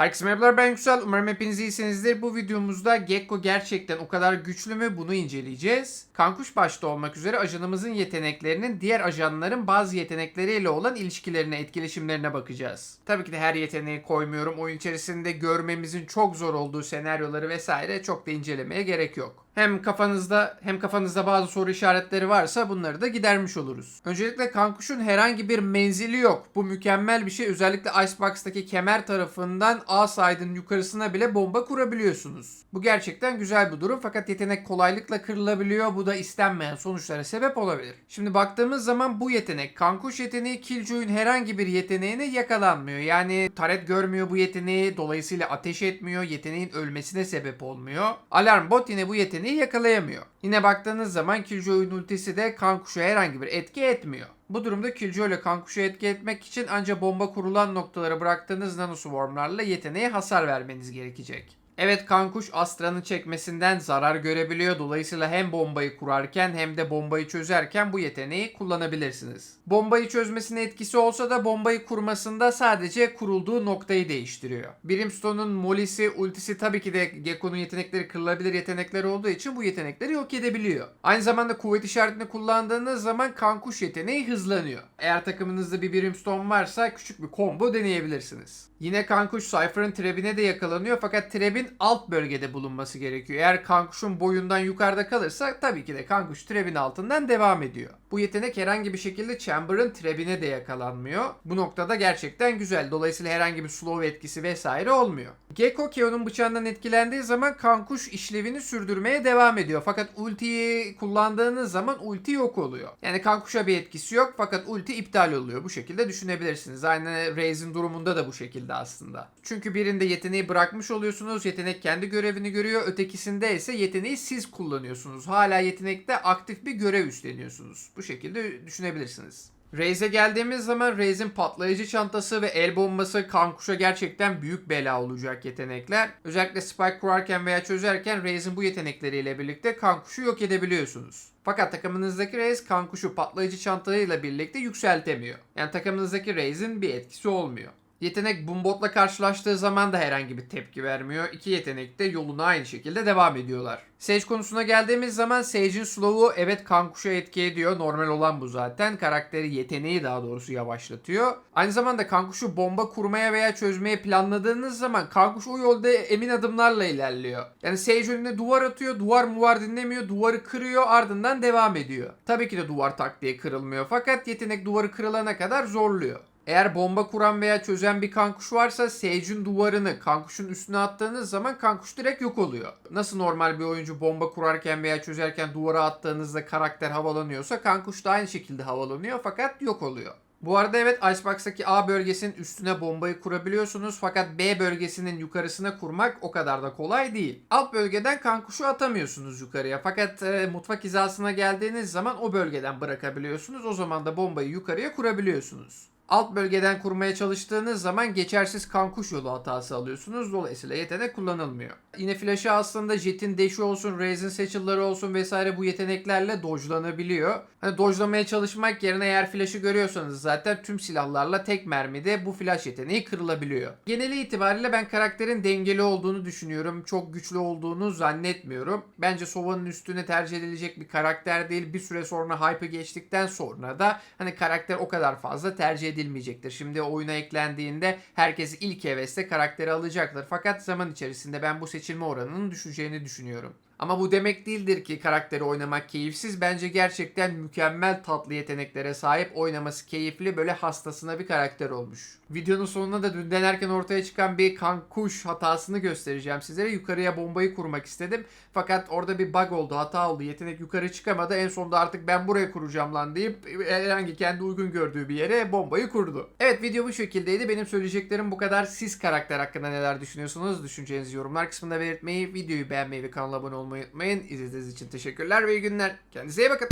Herkese merhabalar ben Yüksel. Umarım hepiniz iyisinizdir. Bu videomuzda Gekko gerçekten o kadar güçlü mü bunu inceleyeceğiz. Kankuş başta olmak üzere ajanımızın yeteneklerinin diğer ajanların bazı yetenekleriyle olan ilişkilerine, etkileşimlerine bakacağız. Tabii ki de her yeteneği koymuyorum. Oyun içerisinde görmemizin çok zor olduğu senaryoları vesaire çok da incelemeye gerek yok. Hem kafanızda hem kafanızda bazı soru işaretleri varsa bunları da gidermiş oluruz. Öncelikle Kankuş'un herhangi bir menzili yok. Bu mükemmel bir şey. Özellikle Icebox'taki kemer tarafından A side'ın yukarısına bile bomba kurabiliyorsunuz. Bu gerçekten güzel bir durum fakat yetenek kolaylıkla kırılabiliyor. Bu da istenmeyen sonuçlara sebep olabilir. Şimdi baktığımız zaman bu yetenek Kankuş yeteneği Killjoy'un herhangi bir yeteneğine yakalanmıyor. Yani taret görmüyor bu yeteneği. Dolayısıyla ateş etmiyor. Yeteneğin ölmesine sebep olmuyor. Alarm bot yine bu yeteneği yakalayamıyor. Yine baktığınız zaman Killjoy'un ultisi de Kankuş'a herhangi bir etki etmiyor. Bu durumda Killjoy ile Kankuş'u etki etmek için ancak bomba kurulan noktalara bıraktığınız nanoswarmlarla yeteneğe hasar vermeniz gerekecek. Evet Kankuş Astra'nın çekmesinden zarar görebiliyor. Dolayısıyla hem bombayı kurarken hem de bombayı çözerken bu yeteneği kullanabilirsiniz. Bombayı çözmesine etkisi olsa da bombayı kurmasında sadece kurulduğu noktayı değiştiriyor. Brimstone'un molisi, ultisi tabii ki de Gekko'nun yetenekleri kırılabilir yetenekler olduğu için bu yetenekleri yok edebiliyor. Aynı zamanda kuvvet işaretini kullandığınız zaman Kankuş yeteneği hızlanıyor. Eğer takımınızda bir Brimstone varsa küçük bir combo deneyebilirsiniz. Yine Kankuş Cypher'ın trebine de yakalanıyor fakat trebin alt bölgede bulunması gerekiyor. Eğer Kankuş'un boyundan yukarıda kalırsa tabii ki de Kankuş trebin altından devam ediyor. Bu yetenek herhangi bir şekilde Chamber'ın trebine de yakalanmıyor. Bu noktada gerçekten güzel. Dolayısıyla herhangi bir slow etkisi vesaire olmuyor. Gekko Keo'nun bıçağından etkilendiği zaman Kankuş işlevini sürdürmeye devam ediyor. Fakat ultiyi kullandığınız zaman ulti yok oluyor. Yani Kankuş'a bir etkisi yok fakat ulti iptal oluyor. Bu şekilde düşünebilirsiniz. Aynı Raze'in durumunda da bu şekilde aslında. Çünkü birinde yeteneği bırakmış oluyorsunuz. Yetenek kendi görevini görüyor. Ötekisinde ise yeteneği siz kullanıyorsunuz. Hala yetenekte aktif bir görev üstleniyorsunuz. Bu şekilde düşünebilirsiniz. Raze'e geldiğimiz zaman Raze'in patlayıcı çantası ve el bombası Kankuş'a gerçekten büyük bela olacak yetenekler. Özellikle spike kurarken veya çözerken Raze'in bu yetenekleriyle birlikte Kankuş'u yok edebiliyorsunuz. Fakat takımınızdaki Raze Kankuş'u patlayıcı çantalarıyla birlikte yükseltemiyor. Yani takımınızdaki Raze'in bir etkisi olmuyor. Yetenek Bombot'la karşılaştığı zaman da herhangi bir tepki vermiyor. İki yetenek de yoluna aynı şekilde devam ediyorlar. Sage konusuna geldiğimiz zaman Sage'in slow'u evet Kankuş'a etki ediyor. Normal olan bu zaten. Karakteri yeteneği daha doğrusu yavaşlatıyor. Aynı zamanda Kankuş'u bomba kurmaya veya çözmeye planladığınız zaman Kankuş o yolda emin adımlarla ilerliyor. Yani Sage önüne duvar atıyor. Duvar muvar dinlemiyor. Duvarı kırıyor ardından devam ediyor. Tabii ki de duvar tak diye kırılmıyor. Fakat yetenek duvarı kırılana kadar zorluyor. Eğer bomba kuran veya çözen bir kankuş varsa Sage'in duvarını kankuşun üstüne attığınız zaman kankuş direkt yok oluyor. Nasıl normal bir oyuncu bomba kurarken veya çözerken duvara attığınızda karakter havalanıyorsa kankuş da aynı şekilde havalanıyor fakat yok oluyor. Bu arada evet Icebox'taki A bölgesinin üstüne bombayı kurabiliyorsunuz fakat B bölgesinin yukarısına kurmak o kadar da kolay değil. Alt bölgeden kankuşu atamıyorsunuz yukarıya fakat e, mutfak hizasına geldiğiniz zaman o bölgeden bırakabiliyorsunuz. O zaman da bombayı yukarıya kurabiliyorsunuz. Alt bölgeden kurmaya çalıştığınız zaman geçersiz kankuş yolu hatası alıyorsunuz. Dolayısıyla yetenek kullanılmıyor. Yine flash'ı aslında Jet'in dash'i olsun, Raze'in satchel'ları olsun vesaire bu yeteneklerle dojlanabiliyor. Hani dojlamaya çalışmak yerine eğer flash'ı görüyorsanız zaten tüm silahlarla tek mermide bu flash yeteneği kırılabiliyor. Geneli itibariyle ben karakterin dengeli olduğunu düşünüyorum. Çok güçlü olduğunu zannetmiyorum. Bence Sova'nın üstüne tercih edilecek bir karakter değil. Bir süre sonra hype'ı geçtikten sonra da hani karakter o kadar fazla tercih edilmeyecektir. Şimdi oyuna eklendiğinde herkes ilk heveste karakteri alacaktır. Fakat zaman içerisinde ben bu seçilme oranının düşeceğini düşünüyorum. Ama bu demek değildir ki karakteri oynamak keyifsiz. Bence gerçekten mükemmel tatlı yeteneklere sahip oynaması keyifli böyle hastasına bir karakter olmuş. Videonun sonunda da dün denerken ortaya çıkan bir kankuş hatasını göstereceğim sizlere. Yukarıya bombayı kurmak istedim. Fakat orada bir bug oldu, hata oldu. Yetenek yukarı çıkamadı. En sonunda artık ben buraya kuracağım lan deyip herhangi kendi uygun gördüğü bir yere bombayı kurdu. Evet video bu şekildeydi. Benim söyleyeceklerim bu kadar. Siz karakter hakkında neler düşünüyorsunuz? Düşüncenizi yorumlar kısmında belirtmeyi, videoyu beğenmeyi ve kanala abone unutmayın. İzlediğiniz için teşekkürler ve iyi günler. Kendinize iyi bakın.